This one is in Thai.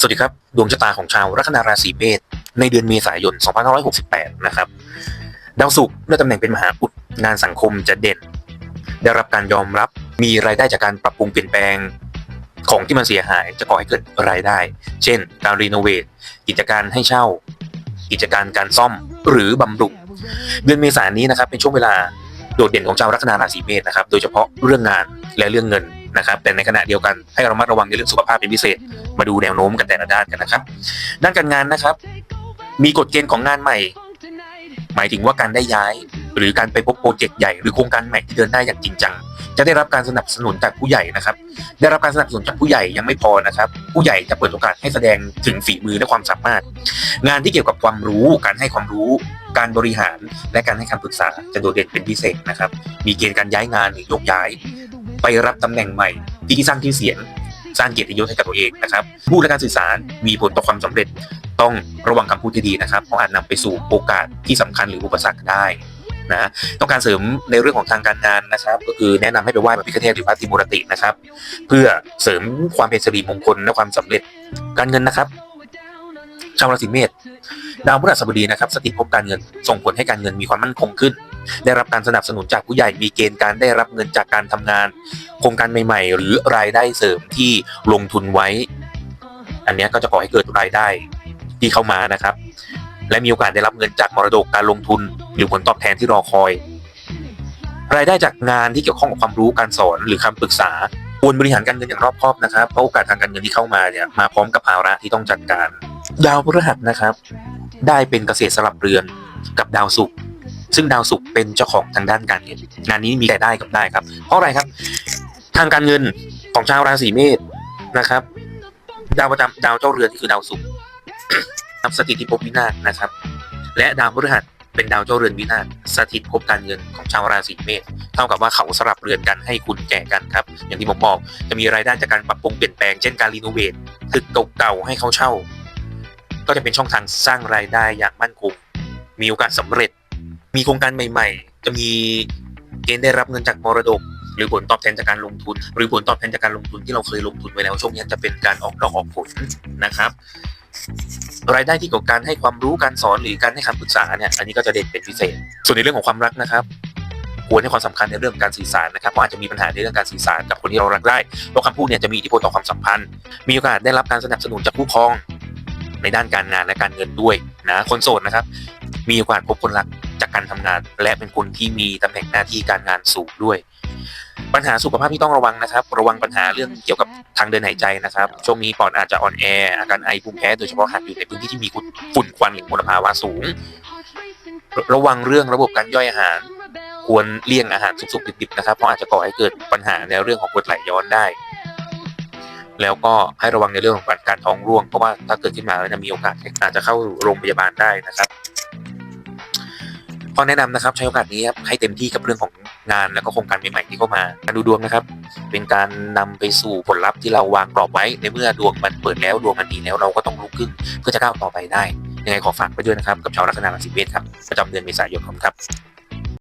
สวัสดีครับ ดวงชะตาของชาวลัคนาราศีเมษในเดือนเมษายน 2568 นะครับ ดาวศุกร์ได้ตำแหน่งเป็นมหาอุดงานสังคมจะเด่น ได้รับการยอมรับมีรายได้จากการปรับปรุงเปลี่ยนแปลงของที่มันเสียหายจะก่อให้เกิดรายได้ เช่น การรีโนเวทกิจการให้เช่า กิจการการซ่อมหรือบำรุงเดือนเมษายนนี้นะครับเป็นช่วงเวลาโดดเด่นของชาวลัคนาราศีเมษนะครับโดยเฉพาะเรื่องงานและเรื่องเงิน นะครับแต่ในขณะเดียวกันให้เราระมัดระวังในเรื่องสุขภาพเป็นพิเศษ มาดูแนวโน้มกันแต่ละด้านกันนะครับ ด้านการงานนะครับ มีกฎเกณฑ์ของงานใหม่ หมายถึงว่าการได้ย้าย หรือการไปพบโปรเจกต์ใหญ่หรือโครงการใหม่ที่เดินได้อย่างจริงจังจะได้รับการสนับสนุนจากผู้ใหญ่นะครับ ได้รับการสนับสนุนจากผู้ใหญ่ยังไม่พอนะครับ ผู้ใหญ่จะเปิดโอกาสให้แสดงถึงฝีมือและความสามารถ งานที่เกี่ยวกับความรู้ การให้ความรู้ การบริหาร และการให้คำปรึกษาจะโดดเด่นเป็นพิเศษนะครับ มีเกณฑ์การย้ายงานหรือยกย้าย ไปรับตำแหน่งใหม่ ที่สร้างชื่เสียง สร้างเกียรติยศให้กับตัวเองนะครับพูดและการสื่อสารมีผลต่อความสำเร็จ ต้องระวังคำพูดที่ดีนะครับเพราะอาจนำไปสู่โอกาสที่สำคัญหรืออุปสรรคได้นะต้องการเสริมในเรื่องของทางการงานนะครับ ก็คือแนะนำให้ไปไหว้พระพิฆเนศหรือพระติมุรตินะครับ เพื่อเสริมความเป็นสิริมงคลและความสำเร็จการเงินนะครับชาวราศีเมษดาวพฤหัสบดีนะครับ สถิตภพการเงินส่งผลให้การเงินมีความมั่นคงขึ้น ได้รับการสนับสนุนจากผู้ใหญ่มีเกณฑ์การได้รับเงินจากการทำงาน โครงการใหม่ ๆ หรือรายได้เสริมที่ลงทุนไว้ อันนี้ก็จะก่อให้เกิดรายได้ที่เข้ามานะครับ และมีโอกาสได้รับเงินจากมรดกการลงทุน หรือผลตอบแทนที่รอคอย รายได้จากงานที่เกี่ยวข้องกับความรู้การสอนหรือคำปรึกษาควรบริหารการเงินอย่างรอบคอบนะครับเพราะโอกาสทางการเงินที่เข้ามาเนี่ยมาพร้อมกับภาระที่ต้องจัดการ ดาวพฤหัสนะครับ ได้เป็นเกษตรสลับเรือนกับดาวศุกร์ ซึ่งดาวศุกร์เป็นเจ้าของทางด้านการเงินงานนี้มีแต่ได้กับได้ครับ เพราะอะไรครับ ทางการเงินของชาวราศีเมษนะครับ ดาวประจำดาวเจ้าเรือนที่คือดาวศุกร์นับสถิตที่ภพวินาศนะครับ และดาวพฤหัสเป็นดาวเจ้าเรือนวินาศสถิตภพการเงินของชาวราศีเมษเท่ากับว่าเขาสลับเรือนกันให้คุณแก่กันครับ อย่างที่ผมบอกจะมีรายได้จากการปรับปรุงเปลี่ยนแปลงเช่นการรีโนเวทตึกเก่าๆให้เขาเช่า ก็จะเป็นช่องทางสร้างรายได้อย่างมั่นคงมีโอกาสสำเร็จ มีโครงการใหม่ ๆ จะมีเกณฑ์ได้รับเงินจากมรดก หรือผลตอบแทนจากการลงทุน หรือผลตอบแทนจากการลงทุนที่เราเคยลงทุนไว้แล้วช่วงนี้จะเป็นการออกดอกออกผลนะครับรายได้ที่เกี่ยวกับการให้ความรู้การสอนหรือการให้คำปรึกษาเนี่ยอันนี้ก็จะเด่นเป็นพิเศษ ส่วนในเรื่องของความรักนะครับควรให้ความสำคัญในเรื่องการสื่อสารนะครับเพราะอาจจะมีปัญหาในเรื่องการสื่อสารกับคนที่เรารักได้เพราะคำพูดเนี่ยจะมีอิทธิพลต่อความสัมพันธ์ มีโอกาสได้รับการสนับสนุนจากคู่ครอง ในด้านการงานและการเงินด้วยนะคนโสดนะครับ มีโอกาสพบคนรัก จากการทำงาน และเป็นคนที่มีตำแหน่งหน้าที่การงานสูงด้วย ปัญหาสุขภาพที่ต้องระวังนะครับ ระวังปัญหาเรื่องเกี่ยวกับทางเดินหายใจนะครับ ช่วงนี้ปอดอาจจะอ่อนแออาการไอภูมิแพ้โดยเฉพาะหากอยู่ในพื้นที่ที่มีฝุ่นควันหรือมลภาวะสูง ระวังเรื่องระบบการย่อยอาหาร ควรเลี่ยงอาหารสุกๆดิบๆนะครับเพราะอาจจะก่อให้เกิดปัญหาในเรื่องของกรดไหลย้อนได้แล้วก็ให้ระวังในเรื่องของการท้องร่วงเพราะว่าถ้าเกิดขึ้นมาแล้วจะมีโอกาสอาจจะเข้าโรงพยาบาลได้นะครับ ข้อแนะนำนะครับ ใช้โอกาสนี้ครับให้เต็มที่กับเรื่องของงานแล้วก็โครงการใหม่ๆที่เข้ามาการดูดวงนะครับ เป็นการนำไปสู่ผลลัพธ์ที่เราวางกรอบไว้ ในเมื่อดวงมันเปิดแล้วดวงมันดีแล้วเราก็ต้องลุกขึ้นเพื่อจะก้าวต่อไปได้ยังไงขอฝากไปด้วยนะครับกับชาวลัคนาราศีเมษครับประจำเดือนเมษายนครับ